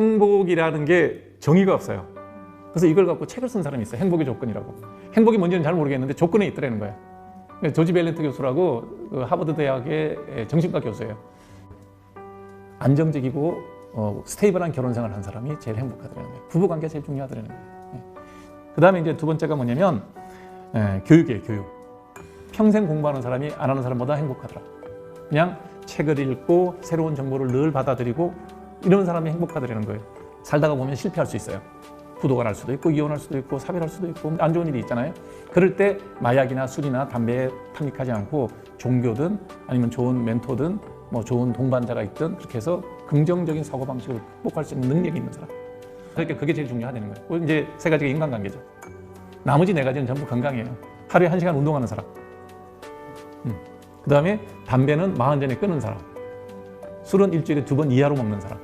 행복이라는 게 정의가 없어요. 그래서 이걸 갖고 책을 쓴 사람이 있어요. 행복의 조건이라고. 행복이 뭔지는 잘 모르겠는데 조건에 있더라는 거예요. 조지 벨렌트 교수라고 그 하버드 대학의 정신과 교수예요. 안정적이고 어, 스테이블한 결혼 생활을 한 사람이 제일 행복하더라는 거예요. 부부 관계가 제일 중요하더라는 거예요. 그 다음에 이제 두 번째가 뭐냐면 에, 교육이에요, 교육. 평생 공부하는 사람이 안 하는 사람보다 행복하더라. 그냥 책을 읽고 새로운 정보를 늘 받아들이고 이런 사람이 행복하더라는 거예요. 살다가 보면 실패할 수 있어요. 부도가 날 수도 있고 이혼할 수도 있고 사별할 수도 있고 안 좋은 일이 있잖아요. 그럴 때 마약이나 술이나 담배에 탐닉하지 않고 종교든 아니면 좋은 멘토든 뭐 좋은 동반자가 있든 그렇게 해서 긍정적인 사고 방식을 극복할 수 있는 능력이 있는 사람. 그러니까 그게 제일 중요하다는 거예요. 이제 세 가지가 인간관계죠. 나머지 네 가지는 전부 건강이에요. 하루에 한 시간 운동하는 사람. 그 다음에 담배는 마흔 전에 끊는 사람. 술은 일주일에 두 번 이하로 먹는 사람.